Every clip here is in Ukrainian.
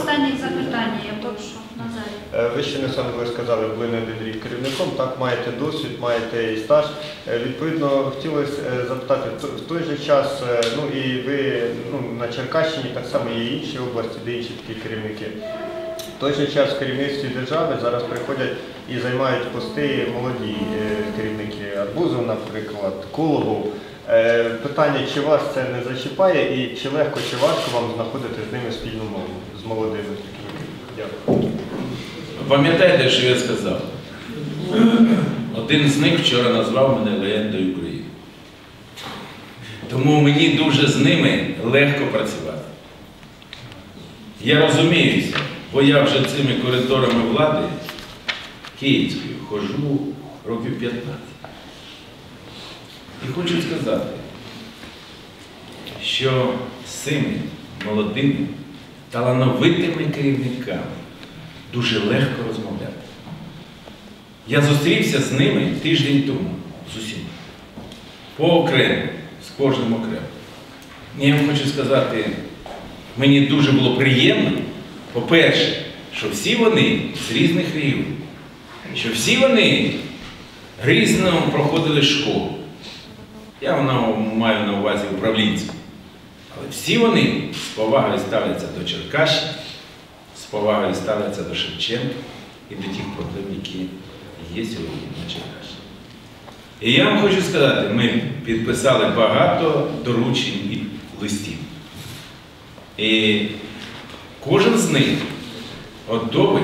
останнє запитання, я прошу, Назарі. Е, Ви ще не саме ви сказали, були не один рік керівником, так маєте досвід, маєте і стаж. Е, Відповідно, хотілося е, запитати, в- той же час, ну і ви ну, на Черкащині так само є інші області, де інші такі керівники. В той же час в керівництві держави зараз приходять і займають пости молоді керівники Арбузов, наприклад, Кологов. Е, Питання, чи вас це не зачіпає і чи легко, чи важко вам знаходити з ними спільну мову, з молодими такими? Дякую. Пам'ятаєте, що я сказав? Один з них вчора назвав мене легендою України. Тому мені дуже з ними легко працювати. Я розуміюся, бо я вже цими коридорами влади київською хожу років 15. І хочу сказати, що цими молодими, талановитими керівниками дуже легко розмовляти. Я зустрівся з ними тиждень тому з усіма. Поокремо, з кожним окремо. І я вам хочу сказати, мені дуже було приємно, по-перше, що всі вони з різних регіонів, що всі вони різно проходили школу. Я маю на увазі управлінську. Але всі вони з повагою ставляться до Черкащини, з повагою ставляться до Шевченка і до тих проблем, які є сьогодні на Черкащині. І я вам хочу сказати, ми підписали багато доручень і листів. І кожен з них готовий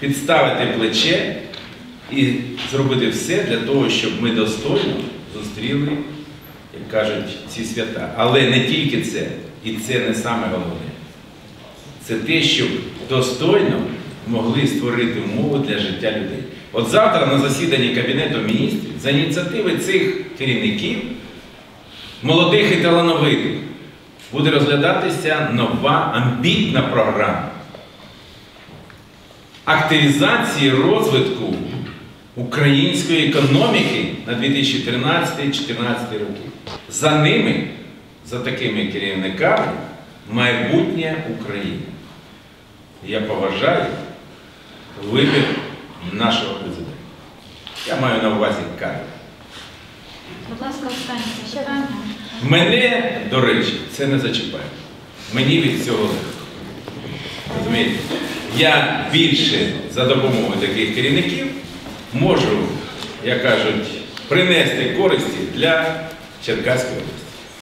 підставити плече і зробити все для того, щоб ми достойно зустріли, як кажуть, ці свята. Але не тільки це, і це не саме головне. Це те, щоб достойно могли створити умови для життя людей. От завтра на засіданні Кабінету міністрів за ініціативи цих керівників, молодих і талановитих, буде розглядатися нова амбітна програма активізації розвитку української економіки на 2013-2014 роки. За ними, за такими керівниками, майбутнє України. Я поважаю вибір нашого президента. Я маю на увазі кадр. Будь ласка, останнє. Мене, до речі, це не зачіпає. Мені від цього легко. Розумієте? Я більше за допомогою таких керівників можу, як кажуть, принести користі для Черкаської області.